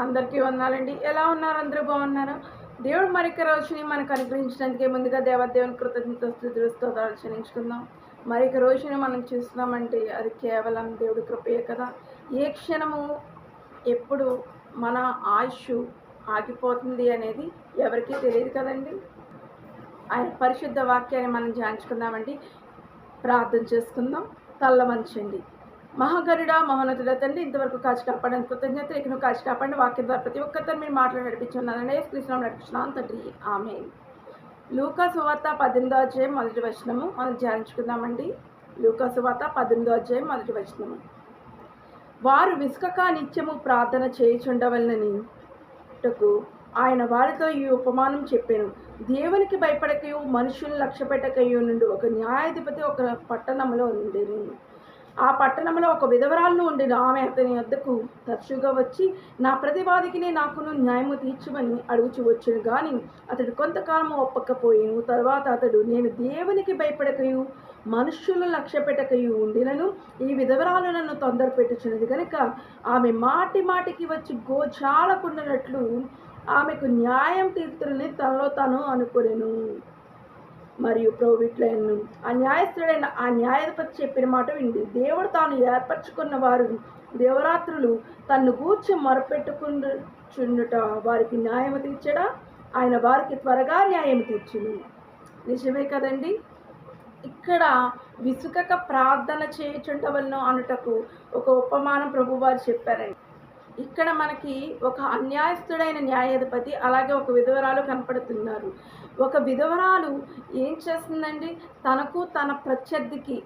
అందరికీ వందాలండి. ఎలా ఉన్నారు? అందరూ బాగున్నారా? దేవుడు మరొక రోజుని మనకు అనుగ్రహించినందుకే ముందుగా దేవదేవుని కృతజ్ఞత స్థుతులు స్తోత్రాలు చెల్లించుకుందాం మరొక రోజుని మనం చూస్తున్నామంటే అది కేవలం దేవుడి కృపయే కదా. ఏ క్షణము ఎప్పుడు మన ఆయుష్ ఆగిపోతుంది అనేది ఎవరికీ తెలియదు కదండి. ఆయన పరిశుద్ధ వాక్యాన్ని మనం ధ్యానించుకుందామండి. ప్రార్థన చేసుకుందాం. తల్ల మంచండి మహాగరుడ మహోన్నతుడ తండ్రి ఇంతవరకు కాచి కాపాడని కృతజ్ఞత ఇకను కాచి కాపాడిన వాక్యం ద్వారా ప్రతి ఒక్కరితో మీరు మాట్లాడి నడిపించున్నారని కృష్ణం నడిపించున్నాను తండ్రి. ఆమె లూకా సువార్త పద్దెనిమిదో అధ్యాయం మొదటి వచనము. మనం ధ్యానించుకుందామండి. లూకా సువార్త పద్దెనిమిదో అధ్యాయం మొదటి వచనము. వారు విసుకక నిత్యము ప్రార్థన చేయుచుండవలనని టకు ఆయన వారితో ఈ ఉపమానం చెప్పాను. దేవునికి భయపడకయు మనుషులను లక్ష్య పెట్టకయు నుండి ఒక న్యాయాధిపతి ఒక పట్టణంలో ఉండేది ఆ పట్టణంలో ఒక విధవరాలను ఉండిన. ఆమె అతని వద్దకు తరచుగా వచ్చి నా ప్రతివాదికినే నాకును న్యాయము తీర్చమని అడుగుచు వచ్చును కానీ అతడు కొంతకాలం ఒప్పకపోయాను. తర్వాత అతడు నేను దేవునికి భయపడకయు మనుష్యులు లక్ష్య పెట్టకయు ఉండినను. ఈ విధవరాలు నన్ను తొందర పెట్టుచున్నది కనుక ఆమె మాటి మాటికి వచ్చి గోచాలకుండినట్లు ఆమెకు న్యాయం తీర్చుని తనలో తాను అనుకునేను. మరియు ప్రభుత్వను ఆ న్యాయస్థుడైన ఆ న్యాయాధిపతి చెప్పిన మాట విండి. దేవుడు తాను ఏర్పరచుకున్న వారు దేవరాత్రులు తన్ను గూర్చి మొరపెట్టుకుంటుచుండుట వారికి న్యాయం తీర్చడా? ఆయన వారికి త్వరగా న్యాయం తీర్చును. నిజమే కదండి? ఇక్కడ విసుకక ప్రార్థన చేయుచుండవలను అనుటకు ఒక ఉపమానం ప్రభువారు చెప్పారండి. ఇక్కడ మనకి ఒక అన్యాయస్థుడైన న్యాయాధిపతి అలాగే ఒక విధవరాలు కనపడుతున్నారు. ఒక విధవరాలు ఏం చేస్తుందండి? తనకు తన ప్రత్యర్థికి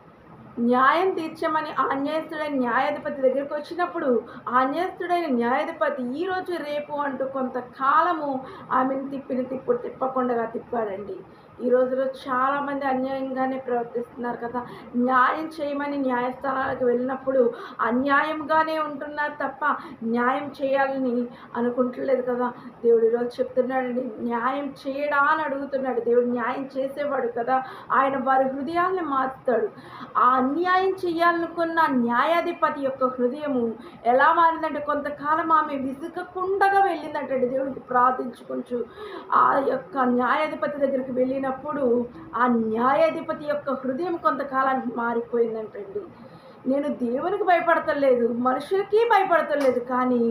న్యాయం తీర్చమని ఆన్యాయస్తుడైన న్యాయాధిపతి దగ్గరికి వచ్చినప్పుడు ఆ న్యాయాధిపతి ఈరోజు రేపు అంటూ కొంతకాలము ఆమెను తిప్పిన తిప్పుడు తిప్పకుండా తిప్పాడండి. ఈ రోజులో చాలామంది అన్యాయంగానే ప్రవర్తిస్తున్నారు కదా. న్యాయం చేయమని న్యాయస్థానాలకు వెళ్ళినప్పుడు అన్యాయంగానే ఉంటున్నారు తప్ప న్యాయం చేయాలని అనుకుంటలేదు కదా. దేవుడు ఈరోజు చెప్తున్నాడండి న్యాయం చేయడా అని అడుగుతున్నాడు. దేవుడు న్యాయం చేసేవాడు కదా. ఆయన వారి హృదయాల్ని మార్చుతాడు ఆ అన్యాయం చేయాలనుకున్న న్యాయాధిపతి యొక్క హృదయము ఎలా మారిందంటే కొంతకాలం ఆమె విసుగకుండగా వెళ్ళిందంటే దేవుడికి ప్రార్థించుకుంటూ. ఆ యొక్క న్యాయాధిపతి దగ్గరికి వెళ్ళినప్పుడు ఆ న్యాయాధిపతి యొక్క హృదయం కొంతకాలానికి మారిపోయిందంటండి. నేను దేవునికి భయపడతలేదు మనుషులకి భయపడతలేదు కానీ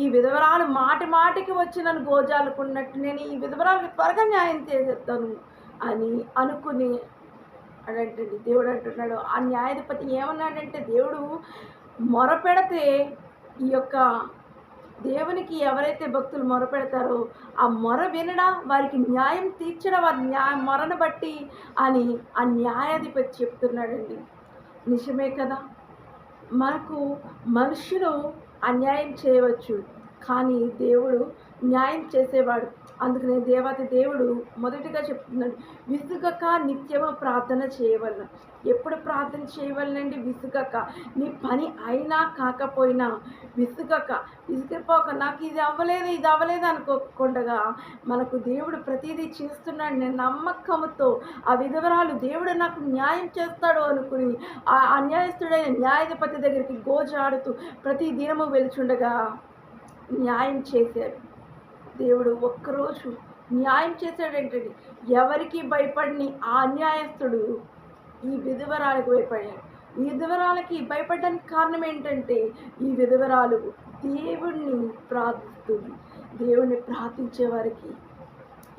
ఈ విధవరాలు మాటి మాటికి వచ్చి నన్ను గోజాలుకున్నట్టు నేను ఈ విధవరాలకు త్వరగా న్యాయం చేసేస్తాను అని అనుకుని అడంటండి. దేవుడు అంటున్నాడు ఆ న్యాయాధిపతి ఏమన్నాడంటే దేవుడు మొరపెడితే ఈ యొక్క దేవునికి ఎవరైతే భక్తులు మొరపెడతారో ఆ మొర వినడా వారికి న్యాయం తీర్చడం వారి న్యాయ మొరను బట్టి అని ఆ న్యాయాధిపతి చెప్తున్నాడండి. నిజమే కదా? మనకు మనుషులు అన్యాయం చేయవచ్చు కానీ దేవుడు న్యాయం చేసేవాడు. అందుకనే దేవత దేవుడు మొదటిగా చెప్తున్నాడు విసుగక నిత్యము ప్రార్థన చేయవలను. ఎప్పుడు ప్రార్థన చేయవలనండి విసుగక? నీ పని అయినా కాకపోయినా విసుగక. విసుగిపోక నాకు ఇది అవ్వలేదు ఇది అవ్వలేదు అనుకోకుండా మనకు దేవుడు ప్రతిదీ చేస్తున్నాడు. నేను నమ్మకంతో ఆ విధవరాలు దేవుడు నాకు న్యాయం చేస్తాడు అనుకుని ఆ అన్యాయస్తుడైన న్యాయాధిపతి దగ్గరికి గోజాడుతూ ప్రతి దినము వెలుచుండగా న్యాయం చేశారు. దేవుడు ఒక్కరోజు న్యాయం చేశాడేంటండి. ఎవరికి భయపడిని ఆ అన్యాయస్తుడు ఈ విధవరాలకు భయపడాడు. ఈ విధవరాలకి భయపడడానికి కారణం ఏంటంటే ఈ విధవరాలు దేవుణ్ణి ప్రార్థిస్తుంది. దేవుణ్ణి ప్రార్థించే వారికి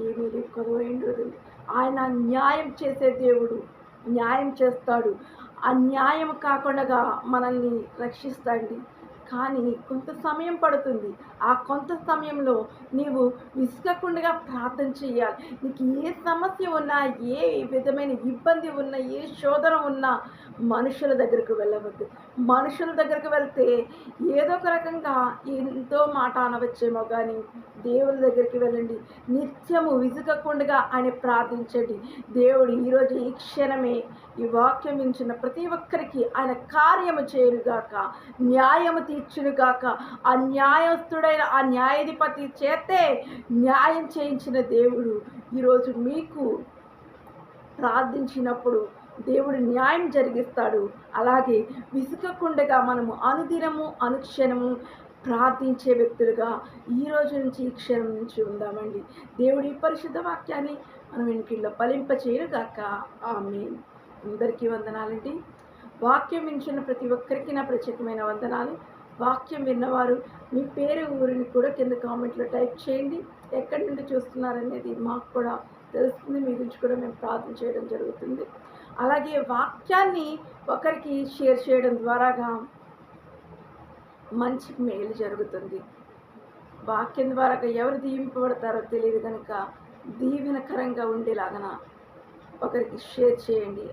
ఏమీ కొదవైండదు ఆయన న్యాయం చేసే దేవుడు న్యాయం చేస్తాడు. అన్యాయం కాకుండా మనల్ని రక్షిస్తాడు కానీ కొంత సమయం పడుతుంది. ఆ కొంత సమయంలో నీవు విసుగకుండా ప్రార్థన చేయాలి నీకు ఏ సమస్య ఉన్నా ఏ విధమైన ఇబ్బంది ఉన్నా ఏ శోధన ఉన్నా మనుషుల దగ్గరకు వెళ్ళవద్దు. మనుషుల దగ్గరకు వెళ్తే ఏదో ఒక రకంగా ఎంతో మాట అనవచ్చేమో కానీ దేవుని దగ్గరికి వెళ్ళండి. నిత్యము విసుగకుండా ఆయన ప్రార్థించండి. దేవుడు ఈరోజు ఈ క్షణమే ఈ వాక్యం ఇచ్చిన ప్రతి ఒక్కరికి ఆయన కార్యము చేయరుగాక న్యాయము తీర్చునుగాక ఆ న్యాయస్తుడైన ఆ న్యాయాధిపతి చేతే న్యాయం చేయించిన దేవుడు ఈరోజు మీకు ప్రార్థించినప్పుడు దేవుడు న్యాయం జరిగిస్తాడు. అలాగే విసుకకుండగా మనము అనుదినము అనుక్షణము ప్రార్థించే వ్యక్తులుగా ఈ రోజు నుంచి ఈ క్షణం నుంచి ఉందామండి. దేవుడి పరిశుద్ధ వాక్యాన్ని మనం ఇంటిలో ఫలింపచేయరుగాక ఆమె అందరికీ వందనాలండి. వాక్యం ఇచ్చిన ప్రతి ఒక్కరికి నా ప్రత్యేకమైన వందనాలు. వాక్యం విన్నవారు మీ పేరు ఊరిని కూడా కింద కామెంట్లో టైప్ చేయండి. ఎక్కడి నుండి చూస్తున్నారనేది మాకు కూడా తెలుస్తుంది. మీ గురించి కూడా మేము ప్రార్థన చేయడం జరుగుతుంది. అలాగే వాక్యాన్ని ఒకరికి షేర్ చేయడం ద్వారాగా మంచి మేలు జరుగుతుంది. వాక్యం ద్వారా ఎవరు దీవింపబడతారో తెలియదు కనుక దీవెనకరంగా ఉండేలాగన ఒకరికి షేర్ చేయండి.